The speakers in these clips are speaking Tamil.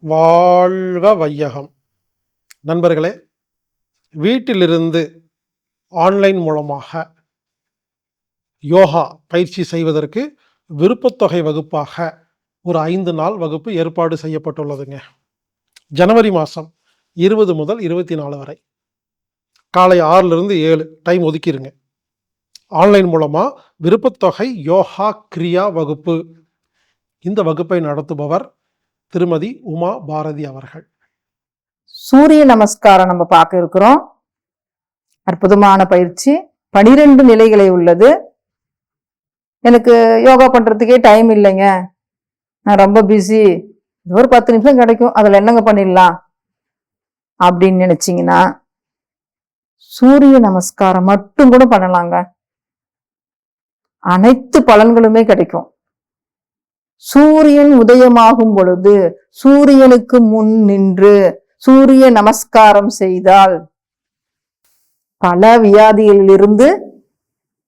வாழ்க வையகம். நண்பர்களே வீட்டிலிருந்து ஆன்லைன் மூலமாக யோகா பயிற்சி செய்வதற்கு விருப்பத்தொகை வகுப்பாக ஒரு ஐந்து நாள் வகுப்பு ஏற்பாடு செய்யப்பட்டுள்ளதுங்க. ஜனவரி மாதம் இருபது முதல் இருபத்தி நாலு வரை. காலை ஆறிலிருந்து ஏழு டைம் ஒதுக்கிடுங்க. ஆன்லைன் மூலமாக விருப்பத்தொகை யோகா கிரியா வகுப்பு. இந்த வகுப்பை நடத்துபவர் திருமதி உமா பாரதி அவர்கள். சூரிய நமஸ்காரம் நம்ம பார்க்க இருக்கிறோம். அற்புதமான பயிற்சி. பனிரெண்டு நிலைகளை உள்ளது. எனக்கு யோகா பண்ணுறதுக்கே டைம் இல்லைங்க. நான் ரொம்ப பிஸி ஒரு பத்து நிமிஷம் கிடைக்கும். அதில் என்னங்க பண்ணிடலாம்? அப்படின்னு நினச்சிங்கன்னா சூரிய நமஸ்காரம் மட்டும் கூட பண்ணலாங்க. அனைத்து பலன்களுமே கிடைக்கும். சூரியன் உதயமாகும் பொழுது சூரியனுக்கு முன் நின்று சூரிய நமஸ்காரம் செய்தால் பல வியாதிகளிலிருந்து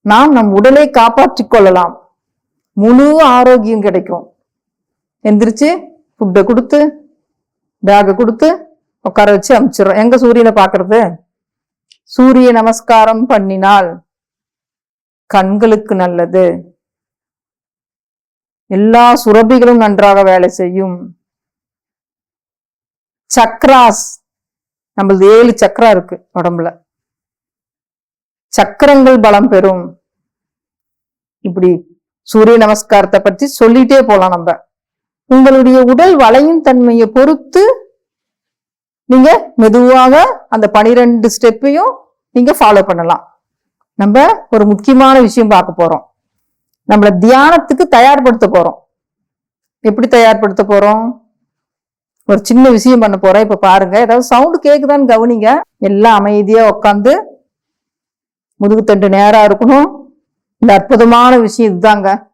நாம் நம் உடலை காப்பாற்றிக் கொள்ளலாம். முழு ஆரோக்கியம் கிடைக்கும். எந்திரிச்சு ஃபுட்டை கொடுத்து பேகை கொடுத்து உட்கார வச்சு அமிச்சிடுறோம். எங்க சூரியனை பார்க்கறது? சூரிய நமஸ்காரம் பண்ணினால் கண்களுக்கு நல்லது. எல்லா சுரபிகளும் நன்றாக வேலை செய்யும். சக்ராஸ். நம்மளது ஏழு சக்கரா இருக்கு உடம்புல. சக்கரங்கள் பலம் பெறும். இப்படி சூரிய நமஸ்காரத்தை பற்றி சொல்லிட்டே போலாம் நம்ம. உங்களுடைய உடல் வளையும் தன்மையை பொறுத்து நீங்க மெதுவாக அந்த பனிரெண்டு ஸ்டெப்பையும் நீங்க ஃபாலோ பண்ணலாம். நம்ம ஒரு முக்கியமான விஷயம் பார்க்க போறோம். நம்மளை தியானத்துக்கு தயார்படுத்த போறோம். எப்படி தயார்படுத்த போறோம்? ஒரு சின்ன விஷயம் பண்ண போறோம். இப்ப பாருங்க ஏதாவது சவுண்டு கேக்குதான்னு கவனிங்க. எல்லாம் அமைதியா உட்காந்து முதுகுத்தண்டு நேரா இருக்கணும். இந்த அற்புதமான விஷயம் இதுதாங்க.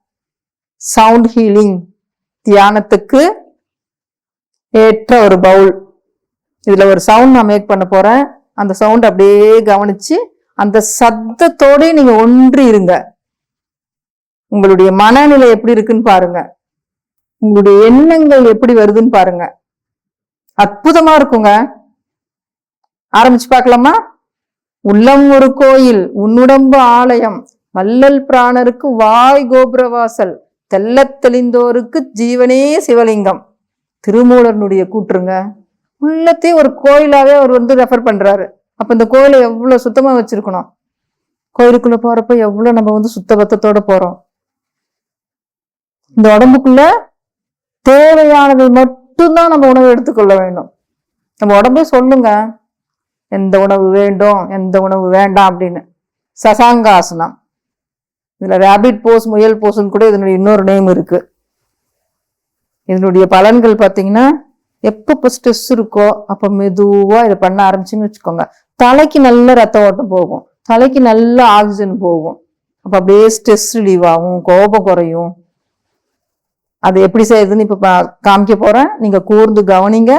சவுண்ட் ஹீலிங் தியானத்துக்கு ஏற்ற ஒரு பவுல் இதுல ஒரு சவுண்ட் நான் மேக் பண்ண போறேன். அந்த சவுண்ட் அப்படியே கவனிச்சு அந்த சத்தத்தோடய நீங்க ஒன்றி இருங்க. உங்களுடைய மனநிலை எப்படி இருக்குன்னு பாருங்க. உங்களுடைய எண்ணங்கள் எப்படி வருதுன்னு பாருங்க. அற்புதமா இருக்குங்க. ஆரம்பிச்சு பார்க்கலாமா? உள்ளம் ஒரு கோயில் உன்னுடம்பு ஆலயம் வள்ளல் பிராணருக்கு வாய் கோபுரவாசல் தெல்ல தெளிந்தோருக்கு ஜீவனே சிவலிங்கம். திருமூலர்னுடைய கூற்றுங்க. உள்ளத்தையும் ஒரு கோயிலாவே அவர் வந்து ரெஃபர் பண்றாரு. அப்ப இந்த கோயிலை எவ்வளவு சுத்தமா வச்சிருக்கணும்? கோயிலுக்குள்ள போறப்ப எவ்வளவு நம்ம வந்து சுத்த பத்தத்தோட போறோம்? இந்த உடம்புக்குள்ள தேவையானதை மட்டும்தான் நம்ம உணவு எடுத்துக்கொள்ள வேண்டும். நம்ம உடம்பே சொல்லுங்க எந்த உணவு வேண்டும்? எந்த உணவு வேண்டாம்? அப்படின்னு. சசாங்காசனம். இதுல ரேபிட் போஸ் முயல் போஸ்ன்னு கூட இதனுடைய இன்னொரு நேம் இருக்கு. இதனுடைய பலன்கள் பார்த்தீங்கன்னா எப்போ இப்போ ஸ்ட்ரெஸ் இருக்கோ அப்போ மெதுவாக இதை பண்ண ஆரம்பிச்சுன்னு வச்சுக்கோங்க. தலைக்கு நல்ல ரத்த ஓட்டம் போகும். தலைக்கு நல்ல ஆக்சிஜன் போகும். அப்போ அப்படியே ஸ்ட்ரெஸ் ரிலீவ் ஆகும் கோபம் குறையும். அது எப்படி செய்யுதுன்னு இப்போ காமிக்க போகிறேன் நீங்கள் கூர்ந்து கவனிங்க.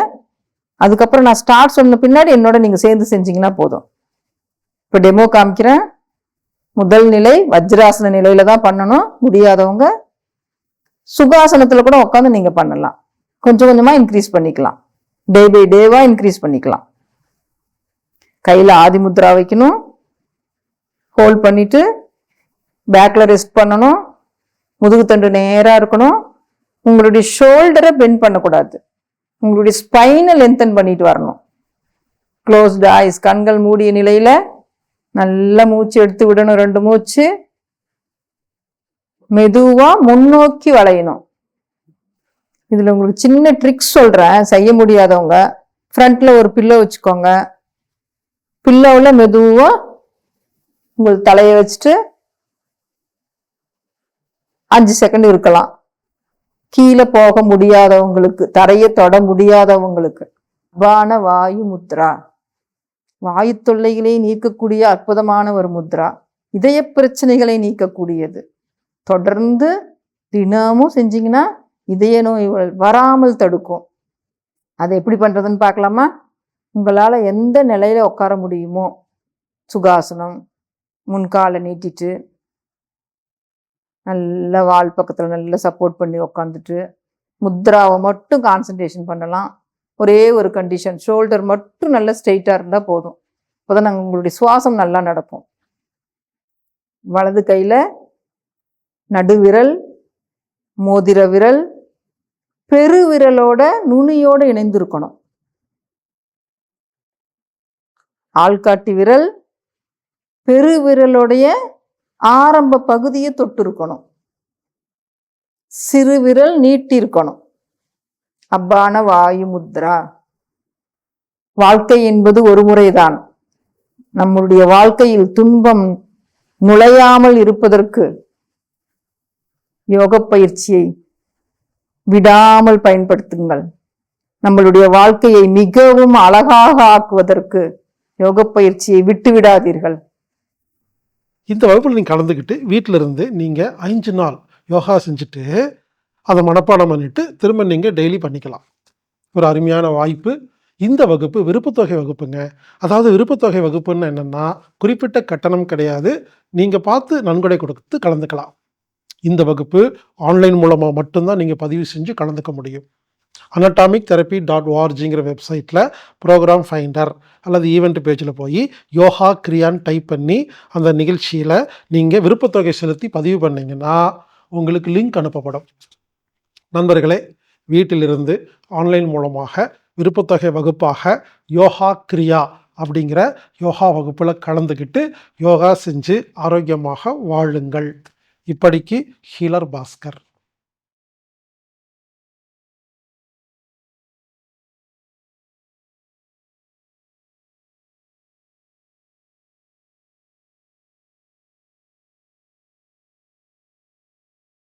அதுக்கப்புறம் நான் ஸ்டார்ட் சொன்ன பின்னாடி என்னோட நீங்கள் சேர்ந்து செஞ்சீங்கன்னா போதும். இப்போ டெமோ காமிக்கிறேன். முதல் நிலை வஜ்ராசன நிலையில தான் பண்ணணும். முடியாதவங்க சுகாசனத்தில் கூட உட்காந்து நீங்கள் பண்ணலாம். கொஞ்சம் கொஞ்சமாக இன்க்ரீஸ் பண்ணிக்கலாம். டே பை டேவாக இன்க்ரீஸ் பண்ணிக்கலாம். கையில் ஆதி முத்ரா வைக்கணும். ஹோல்ட் பண்ணிவிட்டு பேக்கில் ரெஸ்ட் பண்ணணும். முதுகுத்தண்டு நேராக இருக்கணும். உங்களுடைய ஷோல்டரை பெண்ட் பண்ணக்கூடாது. உங்களுடைய ஸ்பைனை லென்தன் பண்ணிட்டு வரணும். க்ளோஸ்டு ஐஸ் கண்கள் மூடிய நிலையில நல்ல மூச்சு எடுத்து விடணும் ரெண்டு மூச்சு. மெதுவா முன்னோக்கி வளையணும். இதுல உங்களுக்கு சின்ன ட்ரிக்ஸ் சொல்றேன். செய்ய முடியாதவங்க ஃப்ரண்ட்ல ஒரு பில்லோ வச்சுக்கோங்க. பில்லோவில் மெதுவா உங்கள் தலையை வச்சுட்டு அஞ்சு செகண்ட் இருக்கலாம். கீழே போக முடியாதவங்களுக்கு தரையை தொட முடியாதவங்களுக்கு. அபான வாயு முத்ரா. வாயு தொல்லைகளை நீக்கக்கூடிய அற்புதமான ஒரு முத்ரா. இதய பிரச்சனைகளை நீக்கக்கூடியது. தொடர்ந்து தினமும் செஞ்சீங்கன்னா இதய நோய் வ- வராமல் தடுக்கும். அதை எப்படி பண்ணுறதுன்னு பார்க்கலாமா? உங்களால் எந்த நிலையில் உட்கார முடியுமோ? சுகாசனம் முன்காலை நீட்டிட்டு நல்ல வால் பக்கத்தில் நல்லா சப்போர்ட் பண்ணி உக்காந்துட்டு முத்ராவை மட்டும் கான்சன்ட்ரேஷன் பண்ணலாம். ஒரே ஒரு கண்டிஷன் ஷோல்டர் மட்டும் நல்லா ஸ்ட்ரெயிட்டாக இருந்தால் போதும். அப்போதான் நாங்கள் உங்களுடைய சுவாசம் நல்லா நடக்கும். வலது கையில் நடுவிரல் மோதிர விரல் பெருவிரலோட நுனியோடு இணைந்திருக்கணும். ஆள்காட்டி விரல் பெருவிரலுடைய ஆரம்ப பகுதியை தொட்டு இருக்கணும் சிறு விரல் நீட்டி இருக்கணும் அப்பான வாயு முத்ரா. வாழ்க்கை என்பது ஒரு முறைதான். நம்முடைய வாழ்க்கையில் துன்பம் நுழையாமல் இருப்பதற்கு யோக பயிற்சியை விடாமல் பயன்படுத்துங்கள். நம்மளுடைய வாழ்க்கையை மிகவும் அழகாக ஆக்குவதற்கு யோக பயிற்சியை விட்டு விடாதீர்கள் இந்த வகுப்பில் நீங்கள் கலந்துக்கிட்டு வீட்டில் இருந்து நீங்கள் அஞ்சு நாள் யோகா செஞ்சுட்டு அதை மனப்பாடம் பண்ணிவிட்டு திரும்ப நீங்கள் டெய்லி பண்ணிக்கலாம். ஒரு அருமையான வாய்ப்பு. இந்த வகுப்பு விருப்பத்தொகை வகுப்புங்க. அதாவது விருப்பத்தொகை வகுப்புன்னு என்னென்னா குறிப்பிட்ட கட்டணம் கிடையாது. நீங்கள் பார்த்து நன்கொடை கொடுத்து கலந்துக்கலாம். இந்த வகுப்பு ஆன்லைன் மூலமாக மட்டும்தான் நீங்கள் பதிவு செஞ்சு கலந்துக்க முடியும். அனட்டாமிக் தெரப்பி டாட் ஓஆர்ஜிங்கிற வெப்சைட்டில் ப்ரோக்ராம் ஃபைண்டர் அல்லது ஈவெண்ட் பேஜில் போய் யோகா கிரியான்னு டைப் பண்ணி அந்த நிகழ்ச்சியில் நீங்கள் விருப்பத்தொகை செலுத்தி பதிவு பண்ணீங்கன்னா உங்களுக்கு லிங்க் அனுப்பப்படும். நண்பர்களே வீட்டிலிருந்து ஆன்லைன் மூலமாக விருப்பத்தொகை வகுப்பாக யோகா கிரியா அப்படிங்கிற யோகா வகுப்பில் கலந்துக்கிட்டு யோகா செஞ்சு ஆரோக்கியமாக வாழுங்கள். இப்படிக்கு ஹீலர் பாஸ்கர்.